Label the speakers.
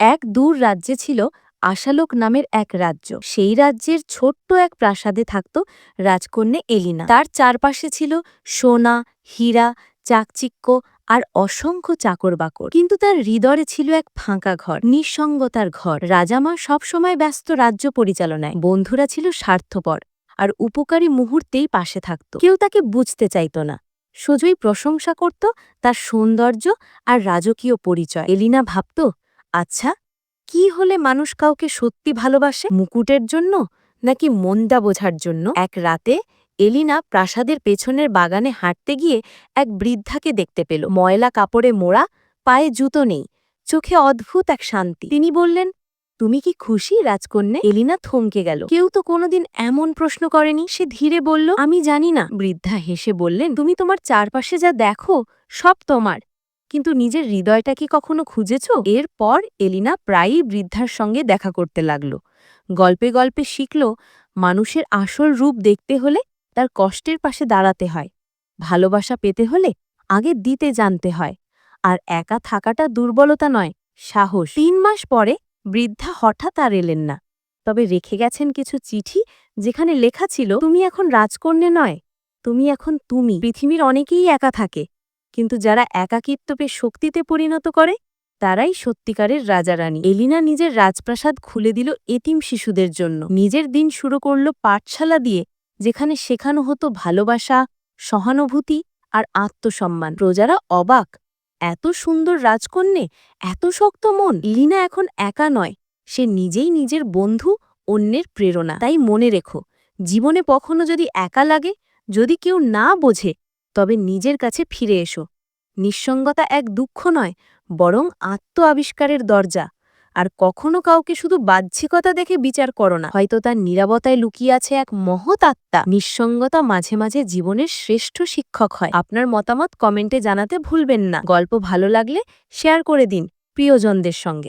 Speaker 1: এক দূর রাজ্যে ছিল আশালোক নামের এক রাজ্য। সেই রাজ্যের ছোট্ট এক প্রাসাদে থাকত রাজকন্যা এলিনা। তার চারপাশে ছিল সোনা, হীরা, চাকচিক্য আর অসংখ্য চাকরবাকর। কিন্তু তার হৃদয়ে ছিল এক ফাঁকা ঘর, নিঃসঙ্গতার ঘর। রাজামা সবসময় ব্যস্ত রাজ্য পরিচালনায়। বন্ধুরা ছিল স্বার্থপর আর উপকারী মুহূর্তেই পাশে থাকত। কেউ তাকে বুঝতে চাইত না। সোজই প্রশংসা করত তার সৌন্দর্য আর রাজকীয় পরিচয়। এলিনা ভাবত আচ্ছা কি হলে মানুষ কাউকে সত্যি ভালোবাসে? মুকুটের জন্য নাকি মন্দা বোঝার জন্য? এক রাতে এলিনা প্রাসাদের পেছনের বাগানে হাঁটতে গিয়ে এক বৃদ্ধাকে দেখতে পেল। ময়লা কাপড়ে মোড়া, পায়ে জুতো নেই, চোখে অদ্ভুত এক শান্তি। তিনি বললেন, তুমি কি খুশি, রাজকন্যা? এলিনা থমকে গেল। কেউ তো কোনোদিন এমন প্রশ্ন করেনি। সে ধীরে বলল, আমি জানি না। বৃদ্ধা হেসে বললেন, তুমি তোমার চারপাশে যা দেখো, সব তোমার। কিন্তু নিজের হৃদয়টা কি কখনো খুঁজেছ? এরপর এলিনা প্রায়ই বৃদ্ধার সঙ্গে দেখা করতে লাগল। গল্পে গল্পে শিখল মানুষের আসল রূপ দেখতে হলে তার কষ্টের পাশে দাঁড়াতে হয়। ভালোবাসা পেতে হলে আগে দিতে জানতে হয়। আর একা থাকাটা দুর্বলতা নয়, সাহস। তিন মাস পরে বৃদ্ধা হঠাৎ আর এলেন না। তবে রেখে গেছেন কিছু চিঠি যেখানে লেখা ছিল, তুমি এখন রাজকন্যে নয়, তুমি এখন তুমি। পৃথিবীর অনেকেই একা থাকে। কিন্তু যারা একাকিত্ব পেয়ে শক্তিতে পরিণত করে, তারাই সত্যিকারের রাজারানী। এলিনা নিজের রাজপ্রাসাদ খুলে দিল এতিম শিশুদের জন্য। নিজের দিন শুরু করল পাঠশালা দিয়ে, যেখানে শেখানো হতো ভালোবাসা, সহানুভূতি আর আত্মসম্মান। প্রজারা অবাক, এত সুন্দর রাজকন্যে, এত শক্ত মন। লিনা এখন একা নয়, সে নিজেই নিজের বন্ধু, অন্যের প্রেরণা। তাই মনে রেখো, জীবনে কখনো যদি একা লাগে, যদি কেউ না বোঝে তবে নিজের কাছে ফিরে এসো। নিঃসঙ্গতা এক দুঃখ নয়, বরং আত্ম আবিষ্কারের দরজা। আর কখনো কাউকে শুধু বাহ্যিকতা দেখে বিচার করো না। হয়তো তার নিরাপত্তায় লুকিয়ে আছে এক মহৎ আত্মা। নিঃসঙ্গতা মাঝে মাঝে জীবনের শ্রেষ্ঠ শিক্ষক হয়। আপনার মতামত কমেন্টে জানাতে ভুলবেন না। গল্প ভালো লাগলে শেয়ার করে দিন প্রিয়জনদের সঙ্গে।